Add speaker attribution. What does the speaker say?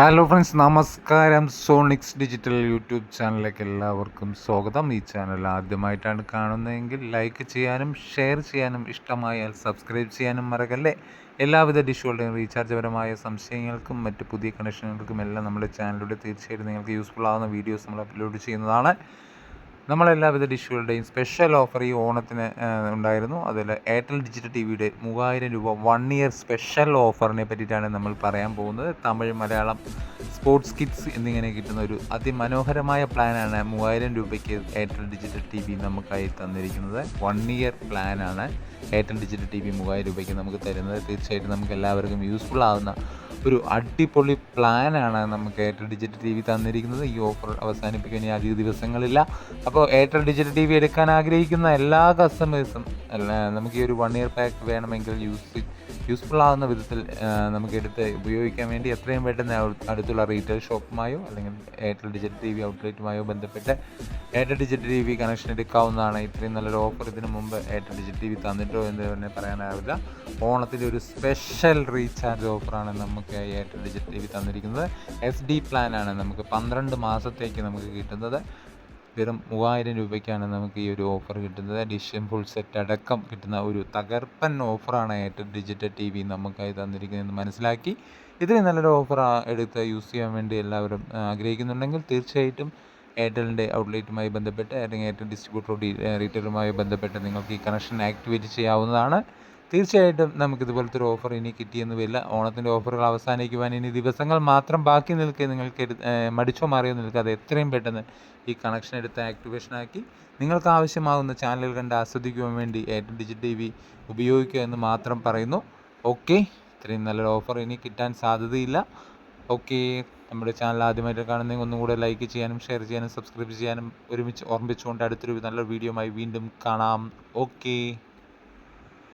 Speaker 1: Hello friends നമസ്കാരം. സോണിക്സ് digital YouTube ചാനലിലേക്ക് എല്ലാവർക്കും സ്വാഗതം. ഈ ചാനൽ ആദ്യമായിട്ടാണ് കാണുന്നതെങ്കിൽ ലൈക്ക് ചെയ്യാനും ഷെയർ ചെയ്യാനും ഇഷ്ടമായാൽ സബ്സ്ക്രൈബ് ചെയ്യാനും മറക്കല്ലേ? എല്ലാവിധ ഡിഷുകളുടെയും റീചാർജ് പരമായ സംശയങ്ങൾക്കും മറ്റ് പുതിയ കണക്ഷനുകൾക്കും എല്ലാം നമ്മുടെ ചാനലിലൂടെ തീർച്ചയായിട്ടും നിങ്ങൾക്ക് യൂസ്ഫുൾ ആവുന്ന വീഡിയോസ് നമ്മൾ അപ്ലോഡ് ചെയ്യുന്നതാണ്. നമ്മളെല്ലാവിധ ഡിഷുകളുടെയും സ്പെഷ്യൽ ഓഫർ ഈ ഓണത്തിന് ഉണ്ടായിരുന്നു. അതിൽ എയർടെൽ ഡിജിറ്റൽ ടി വിയുടെ മൂവായിരം രൂപ വൺ ഇയർ സ്പെഷ്യൽ ഓഫറിനെ പറ്റിയിട്ടാണ് നമ്മൾ പറയാൻ പോകുന്നത്. തമിഴ് മലയാളം സ്പോർട്സ് കിറ്റ്സ് എന്നിങ്ങനെ കിട്ടുന്ന ഒരു അതിമനോഹരമായ പ്ലാനാണ് മൂവായിരം രൂപയ്ക്ക് എയർടെൽ ഡിജിറ്റൽ ടി വി നമുക്കായി തന്നിരിക്കുന്നത്. വൺ ഇയർ പ്ലാനാണ് എയർടെൽ ഡിജിറ്റൽ ടി വി മൂവായിരം രൂപയ്ക്ക് നമുക്ക് തരുന്നത്. തീർച്ചയായിട്ടും നമുക്ക് എല്ലാവർക്കും യൂസ്ഫുൾ ആവുന്ന ഒരു അടിപൊളി പ്ലാനാണ് നമുക്ക് എയർടെൽ ഡിജിറ്റൽ ടി വി തന്നിരിക്കുന്നത്. ഈ ഓഫർ അവസാനിപ്പിക്കാൻ ഇനി അധിക ദിവസങ്ങളില്ല. അപ്പോൾ എയർടെൽ ഡിജിറ്റൽ ടി വി എടുക്കാൻ ആഗ്രഹിക്കുന്ന എല്ലാ കസ്റ്റമേഴ്സും നമുക്ക് ഈ ഒരു വൺ ഇയർ പാക്ക് വേണമെങ്കിൽ യൂസ് യൂസ്ഫുൾ ആകുന്ന വിധത്തിൽ നമുക്ക് എടുത്ത് ഉപയോഗിക്കാൻ വേണ്ടി എത്രയും പെട്ടെന്ന് അടു- അടുത്തുള്ള റീറ്റെയിൽ ഷോപ്പുമായോ അല്ലെങ്കിൽ എയർടെൽ ഡിജിറ്റൽ ടി വി ഔട്ട്ലെറ്റുമായോ ബന്ധപ്പെട്ട് Airtel digital T V connection എടുക്കാവുന്നതാണ്. ഇത്രയും നല്ലൊരു ഓഫർ ഇതിനു മുമ്പ് എയർടെൽ ഡിജിറ്റൽ ടി വി തന്നിട്ടോ എന്ന് തന്നെ പറയാനാവില്ല. ഓണത്തിന്റെ ഒരു സ്പെഷ്യൽ റീചാർജ് ഓഫറാണ് നമുക്ക് എയർടെൽ ഡിജിറ്റൽ ടി വി തന്നിരിക്കുന്നത്. എസ് ഡി പ്ലാനാണ് നമുക്ക് പന്ത്രണ്ട് മാസത്തേക്ക് നമുക്ക് കിട്ടുന്നത്. വെറും മൂവായിരം രൂപയ്ക്കാണ് നമുക്ക് ഈ ഒരു ഓഫർ കിട്ടുന്നത്. ഡിഷൻ ഫുൾ സെറ്റ് അടക്കം കിട്ടുന്ന ഒരു തകർപ്പൻ ഓഫറാണ് എയർടെൽ ഡിജിറ്റൽ ടി വി നമുക്കായി തന്നിരിക്കുന്നതെന്ന് മനസ്സിലാക്കി. ഇത്രയും നല്ലൊരു ഓഫർ എടുത്ത് യൂസ് ചെയ്യാൻ വേണ്ടി എല്ലാവരും ആഗ്രഹിക്കുന്നുണ്ടെങ്കിൽ തീർച്ചയായിട്ടും എയർടെലിന്റെ ഔട്ട്ലെറ്റുമായി ബന്ധപ്പെട്ട് അല്ലെങ്കിൽ എയർടെൽ ഡിസ്ട്രിബ്യൂട്ടർ റീറ്റെയിലുമായി ബന്ധപ്പെട്ട് നിങ്ങൾക്ക് ഈ കണക്ഷൻ ആക്ടിവേറ്റ് ചെയ്യാവുന്നതാണ്. തീർച്ചയായിട്ടും നമുക്ക് ഇതുപോലത്തെ ഒരു ഓഫർ ഇനി കിട്ടിയെന്ന് വരില്ല. ഓണത്തിന്റെ ഓഫറുകൾ അവസാനിക്കുവാൻ ഇനി ദിവസങ്ങൾ മാത്രം ബാക്കി നിൽക്കെ നിങ്ങൾക്ക് മടിച്ചോ മാറിയോ നിൽക്കാതെ എത്രയും പെട്ടെന്ന് ഈ കണക്ഷൻ എടുത്ത് ആക്ടിവേഷൻ ആക്കി നിങ്ങൾക്ക് ആവശ്യമാകുന്ന ചാനലുകൾ കണ്ട് ആസ്വദിക്കുവാൻ വേണ്ടി ഏറ്റവും ഡിജിറ്റ് ടി വി ഉപയോഗിക്കുക എന്ന് മാത്രം പറയുന്നു. ഓക്കെ ഇത്രയും നല്ലൊരു ഓഫർ ഇനി കിട്ടാൻ സാധ്യതയില്ല. ഓക്കെ. നമ്മുടെ ചാനൽ ആദ്യമായിട്ട് കാണുന്നെങ്കിൽ ഒന്നും കൂടെ ലൈക്ക് ചെയ്യാനും ഷെയർ ചെയ്യാനും സബ്സ്ക്രൈബ് ചെയ്യാനും ഒരുമിച്ച് ഓർമ്മിച്ചുകൊണ്ട് അടുത്തൊരു നല്ല വീഡിയോയുമായി വീണ്ടും കാണാം. ഓക്കേ.